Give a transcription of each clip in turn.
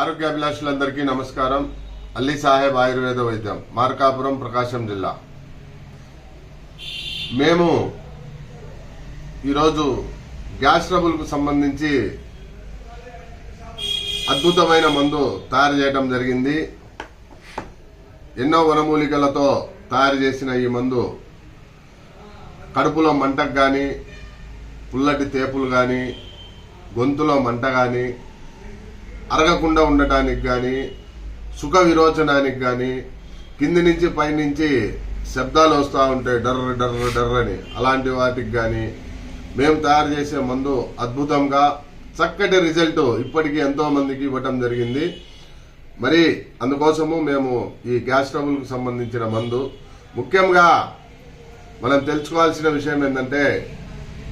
ఆరోగ్యాభిలాషులందరికీ నమస్కారం. అల్లీ సాహెబ్ ఆయుర్వేద వైద్యం మార్కాపురం ప్రకాశం జిల్లా. మేము ఈరోజు గ్యాస్ ట్రబుల్కు సంబంధించి అద్భుతమైన మందు తయారు చేయడం జరిగింది. ఎన్నో వనమూలికలతో తయారు చేసిన ఈ మందు కడుపులో మంటకు కానీ పుల్లటి తేపులు కానీ గొంతులో మంట కానీ అరగకుండా ఉండటానికి కానీ సుఖ విరోచనానికి కానీ కింది నుంచి పైనుంచి శబ్దాలు వస్తూ ఉంటాయి డర్ర డర్ర డర్ర అని. అలాంటి వాటికి కానీ మేము తయారు చేసే మందు అద్భుతంగా చక్కటి రిజల్ట్ ఇప్పటికీ ఎంతో మందికి ఇవ్వటం జరిగింది. మరి అందుకోసము మేము ఈ గ్యాస్ ట్రబుల్కు సంబంధించిన మందు. ముఖ్యంగా మనం తెలుసుకోవాల్సిన విషయం ఏంటంటే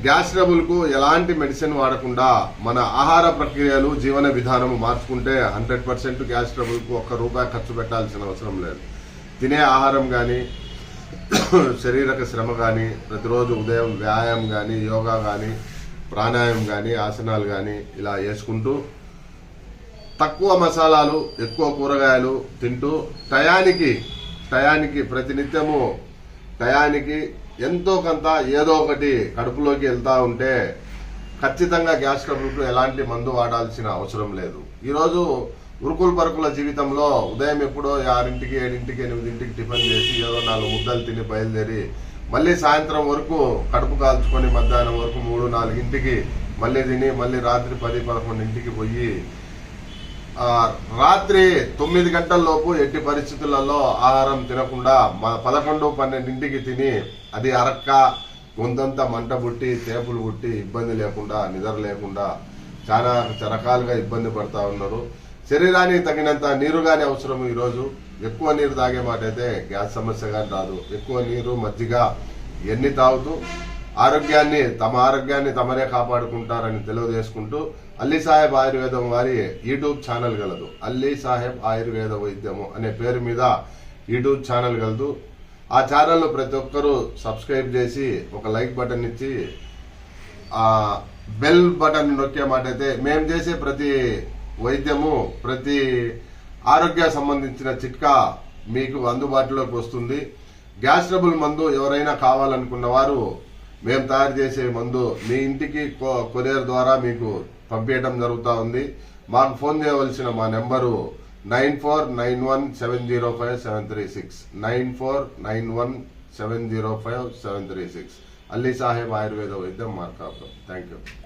గ్యాస్ ట్రబుల్కు ఎలాంటి మెడిసిన్ వాడకుండా మన ఆహార ప్రక్రియలు జీవన విధానం మార్చుకుంటే హండ్రెడ్ పర్సెంట్ గ్యాస్ ట్రబుల్కు ఒక్క రూపాయి ఖర్చు పెట్టాల్సిన అవసరం లేదు. తినే ఆహారం కానీ శరీరక శ్రమ కానీ ప్రతిరోజు ఉదయం వ్యాయామం కానీ యోగా కానీ ప్రాణాయామం కానీ ఆసనాలు కానీ ఇలా వేసుకుంటూ తక్కువ మసాలాలు ఎక్కువ కూరగాయలు తింటూ టయానికి టయానికి ప్రతినిత్యము టయానికి ఎంతో కొంత ఏదో ఒకటి కడుపులోకి వెళ్తా ఉంటే ఖచ్చితంగా గ్యాస్ ట్రబుల్కు ఎలాంటి మందు వాడాల్సిన అవసరం లేదు. ఈరోజు ఉరుకుల పరుకుల జీవితంలో ఉదయం ఎప్పుడో ఆరింటికి ఏడింటికి ఎనిమిదింటికి టిఫిన్ చేసి ఏదో నాలుగు ముద్దలు తిని బయలుదేరి మళ్ళీ సాయంత్రం వరకు కడుపు కాల్చుకొని మధ్యాహ్నం వరకు మూడు నాలుగింటికి మళ్ళీ తిని మళ్ళీ రాత్రి పది పదకొండింటికి పోయి రాత్రి తొమ్మిది గంటల లోపు ఎట్టి పరిస్థితులలో ఆహారం తినకుండా పదకొండు పన్నెండింటికి తిని అది అరక్క గొంతంతా మంట పుట్టి తేపులు పుట్టి ఇబ్బంది లేకుండా నిద్ర లేకుండా చాలా రకాలుగా ఇబ్బంది పడతా ఉన్నారు. శరీరానికి తగినంత నీరు కానీ అవసరం ఈరోజు. ఎక్కువ నీరు తాగే మాట అయితే గ్యాస్ సమస్య కానీ రాదు. ఎక్కువ నీరు మజ్జిగ ఎన్ని తాగుతూ ఆరోగ్యాన్ని తమ ఆరోగ్యాన్ని తమరే కాపాడుకుంటారని తెలియజేసుకుంటూ అల్లీ సాహెబ్ ఆయుర్వేదం వారి యూట్యూబ్ ఛానల్ గలదు. అల్లీ సాహెబ్ ఆయుర్వేద వైద్యము అనే పేరు మీద యూట్యూబ్ ఛానల్ గలదు. ఆ ఛానల్ను ప్రతి ఒక్కరూ సబ్స్క్రైబ్ చేసి ఒక లైక్ బటన్ ఇచ్చి ఆ బెల్ బటన్ నొక్కే మాట అయితే మేము చేసే ప్రతి వైద్యము ప్రతి ఆరోగ్య సంబంధించిన చిట్కా మీకు అందుబాటులోకి వస్తుంది. గ్యాస్ ట్రబుల్ మందు ఎవరైనా కావాలనుకున్న వారు మేము తయారు చేసే మందు మీ ఇంటికి కొ- కొరియర్ ద్వారా మీకు పంపించడం జరుగుతూ ఉంది. మాకు ఫోన్ చేయవలసిన మా number nine four nine one seven zero five seven three six. Nine four nine one seven zero five seven three six. Ali Saheb Ayurveda వైద్యం మార్కాపురం. Thank you